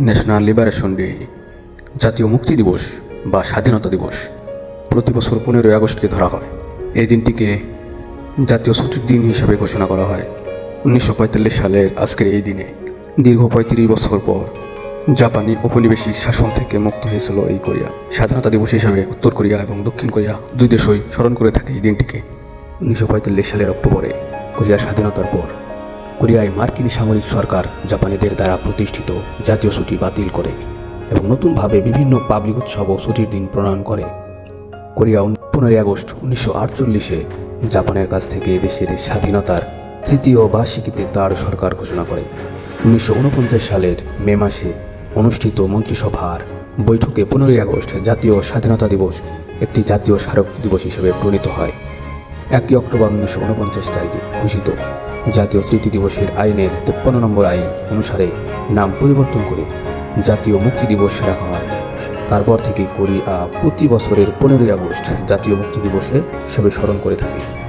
National liberation day জাতীয় মুক্তি দিবস বা স্বাধীনতা দিবস প্রতি বছর পনেরোই আগস্টকে ধরা হয়। এই দিনটিকে জাতীয় ছুটির দিন হিসাবে ঘোষণা করা হয়। উনিশশো পঁয়তাল্লিশ সালের আজকের এই দিনে। দীর্ঘ পঁয়ত্রিশ বছর পর জাপানি ঔপনিবেশিক শাসন থেকে মুক্ত হয়েছিল এই কোরিয়া। স্বাধীনতা দিবস হিসাবে উত্তর কোরিয়া এবং দক্ষিণ কোরিয়া দুই দেশই স্মরণ করে থাকে এই দিনটিকে। উনিশশো পঁয়তাল্লিশ সালের অক্টোবরে কোরিয়ার স্বাধীনতার পর কোরিয়ায় মার্কিন সামরিক সরকার জাপানিদের দ্বারা প্রতিষ্ঠিত জাতীয় ছুটি বাতিল করে এবং নতুনভাবে বিভিন্ন পাবলিক উৎসব ও ছুটির দিন প্রণয়ন করে। কোরিয়া পনেরোই আগস্ট উনিশশো আটচল্লিশে জাপানের কাছ থেকে দেশের স্বাধীনতার তৃতীয় বার্ষিকীতে তার সরকার ঘোষণা করে। উনিশশো উনপঞ্চাশ সালের মে মাসে অনুষ্ঠিত মন্ত্রিসভার বৈঠকে পনেরোই আগস্ট জাতীয় স্বাধীনতা দিবস একটি জাতীয় স্মারক দিবস হিসেবে প্রণীত হয়। একই অক্টোবর উনিশশো উনপঞ্চাশ তারিখে ঘোষিত জাতীয় স্মৃতি দিবসের আইনের তেপ্পান্ন নম্বর আইন অনুসারে নাম পরিবর্তন করে জাতীয় মুক্তি দিবস রাখা হয়। তারপর থেকে কোরিয়া প্রতি বছরের পনেরোই আগস্ট জাতীয় মুক্তি দিবসে হিসেবে স্মরণ করে থাকে।